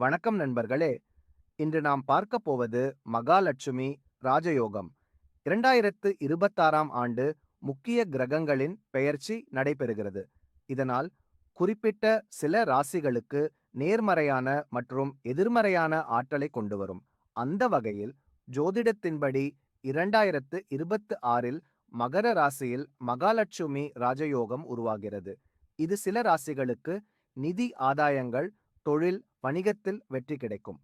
வணக்கம் நண்பர்களே. இன்று நாம் பார்க்க போவது மகாலட்சுமி ராஜயோகம். இரண்டாயிரத்து இருபத்தாறாம் ஆண்டு முக்கிய கிரகங்களின் பெயர்ச்சி நடைபெறுகிறது. இதனால் குறிப்பிட்ட சில ராசிகளுக்கு நேர்மறையான மற்றும் எதிர்மறையான ஆற்றலை கொண்டு வரும். அந்த வகையில் ஜோதிடத்தின்படி இரண்டாயிரத்து இருபத்து ஆறில் மகர ராசியில் மகாலட்சுமி ராஜயோகம் உருவாகிறது. இது சில ராசிகளுக்கு நிதி ஆதாயங்கள் தொழில் வணிகத்தில் வெற்றி கிடைக்கும்.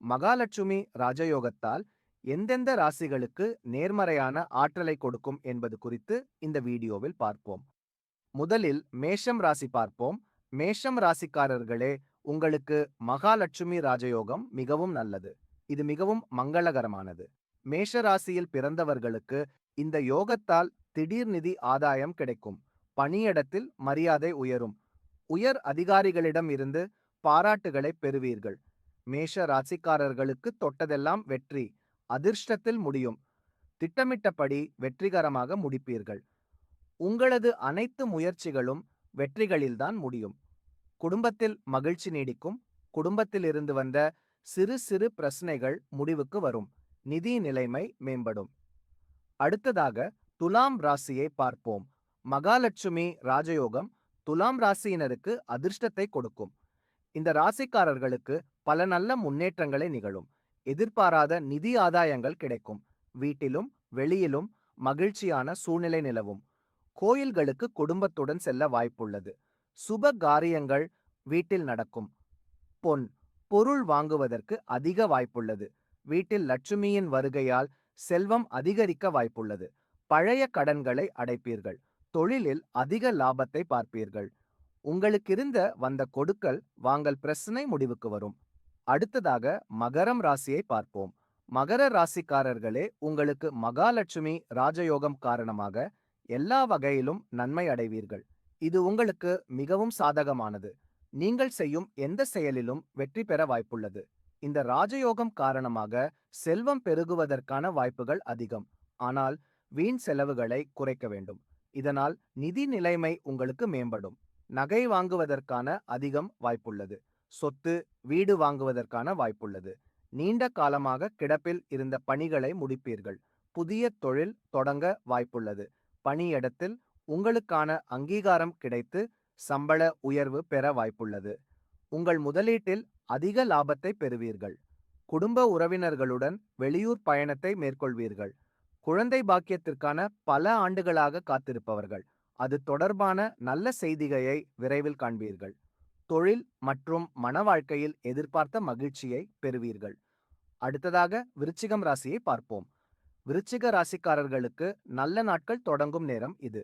மகாலட்சுமி ராஜயோகத்தால் எந்தெந்த ராசிகளுக்கு நேர்மறையான ஆற்றலை கொடுக்கும் என்பது குறித்து இந்த வீடியோவில் பார்ப்போம். முதலில் மேஷம் ராசி பார்ப்போம். மேஷம் ராசிக்காரர்களே உங்களுக்கு மகாலட்சுமி ராஜயோகம் மிகவும் நல்லது. இது மிகவும் மங்களகரமானது. மேஷ ராசியில் பிறந்தவர்களுக்கு இந்த யோகத்தால் திடீர் நிதி ஆதாயம் கிடைக்கும். பணியிடத்தில் மரியாதை உயரும். உயர் அதிகாரிகளிடம் இருந்து பாராட்டுகளை பெறுவீர்கள். மேஷ ராசிக்காரர்களுக்கு தொட்டதெல்லாம் வெற்றி அதிர்ஷ்டத்தில் முடியும். திட்டமிட்டபடி வெற்றிகரமாக முடிப்பீர்கள். உங்களது அனைத்து முயற்சிகளும் வெற்றிகளில்தான் முடியும். குடும்பத்தில் மகிழ்ச்சி நீடிக்கும். குடும்பத்திலிருந்து வந்த சிறு சிறு பிரச்சனைகள் முடிவுக்கு வரும். நிதி நிலைமை மேம்படும். அடுத்ததாக துலாம் ராசியை பார்ப்போம். மகாலட்சுமி ராஜயோகம் துலாம் ராசியினருக்கு அதிர்ஷ்டத்தை கொடுக்கும். இந்த ராசிக்காரர்களுக்கு பல நல்ல முன்னேற்றங்களை நிகழும். எதிர்பாராத நிதி ஆதாயங்கள் கிடைக்கும். வீட்டிலும் வெளியிலும் மகிழ்ச்சியான சூழ்நிலை நிலவும். கோயில்களுக்கு குடும்பத்துடன் செல்ல வாய்ப்புள்ளது. சுப காரியங்கள் வீட்டில் நடக்கும். பொன் பொருள் வாங்குவதற்கு அதிக வாய்ப்புள்ளது. வீட்டில் லட்சுமியின் வருகையால் செல்வம் அதிகரிக்க வாய்ப்புள்ளது. பழைய கடன்களை அடைப்பீர்கள். தொழிலில் அதிக லாபத்தை பார்ப்பீர்கள். உங்களுக்கிருந்த வந்த கொடுக்கல் வாங்கல் பிரச்சனை முடிவுக்கு வரும். அடுத்ததாக மகரம் ராசியை பார்ப்போம். மகர ராசிக்காரர்களே உங்களுக்கு மகாலட்சுமி ராஜயோகம் காரணமாக எல்லா வகையிலும் நன்மை அடைவீர்கள். இது உங்களுக்கு மிகவும் சாதகமானது. நீங்கள் செய்யும் எந்த செயலிலும் வெற்றி பெற வாய்ப்புள்ளது. இந்த ராஜயோகம் காரணமாக செல்வம் பெருகுவதற்கான வாய்ப்புகள் அதிகம். ஆனால் வீண் செலவுகளை குறைக்க வேண்டும். இதனால் நிதி நிலைமை உங்களுக்கு மேம்படும். நகை வாங்குவதற்கான அதிகம் வாய்ப்புள்ளது. சொத்து வீடு வாங்குவதற்கான வாய்ப்புள்ளது. நீண்ட காலமாக கிடப்பில் இருந்த பணிகளை முடிப்பீர்கள். புதிய தொழில் தொடங்க வாய்ப்புள்ளது. பணியிடத்தில் உங்களுக்கான அங்கீகாரம் கிடைத்து சம்பள உயர்வு பெற வாய்ப்புள்ளது. உங்கள் முதலீட்டில் அதிக லாபத்தை பெறுவீர்கள். குடும்ப உறவினர்களுடன் வெளியூர் பயணத்தை மேற்கொள்வீர்கள். குழந்தை பாக்கியத்திற்கான பல ஆண்டுகளாக காத்திருப்பவர்கள். அது தொடர்பான நல்ல செய்திகையை விரைவில் காண்பீர்கள். தொழில் மற்றும் மன வாழ்க்கையில் எதிர்பார்த்த மகிழ்ச்சியை பெறுவீர்கள். அடுத்ததாக விருச்சிகம் ராசியை பார்ப்போம். விருச்சிக ராசிக்காரர்களுக்கு நல்ல நாட்கள் தொடங்கும் நேரம் இது.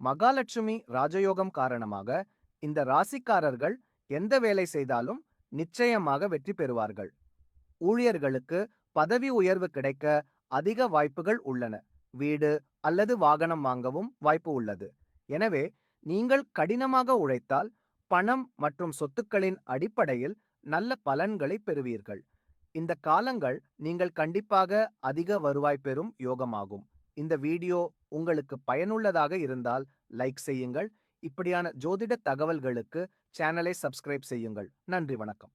மகாலட்சுமி ராஜயோகம் காரணமாக இந்த ராசிக்காரர்கள் எந்த வேலை செய்தாலும் நிச்சயமாக வெற்றி பெறுவார்கள். ஊழியர்களுக்கு பதவி உயர்வு கிடைக்க அதிக வாய்ப்புகள் உள்ளன. வீடு அல்லது வாகனம் வாங்கவும் வாய்ப்பு உள்ளது. எனவே நீங்கள் கடினமாக உழைத்தால் பணம் மற்றும் சொத்துக்களின் அடிப்படையில் நல்ல பலன்களை பெறுவீர்கள். இந்த காலங்கள் நீங்கள் கண்டிப்பாக அதிக வருவாய் பெறும் யோகமாகும். இந்த வீடியோ உங்களுக்கு பயனுள்ளதாக இருந்தால் லைக் செய்யுங்கள். இப்படியான ஜோதிட தகவல்களுக்கு சேனலை சப்ஸ்கிரைப் செய்யுங்கள். நன்றி வணக்கம்.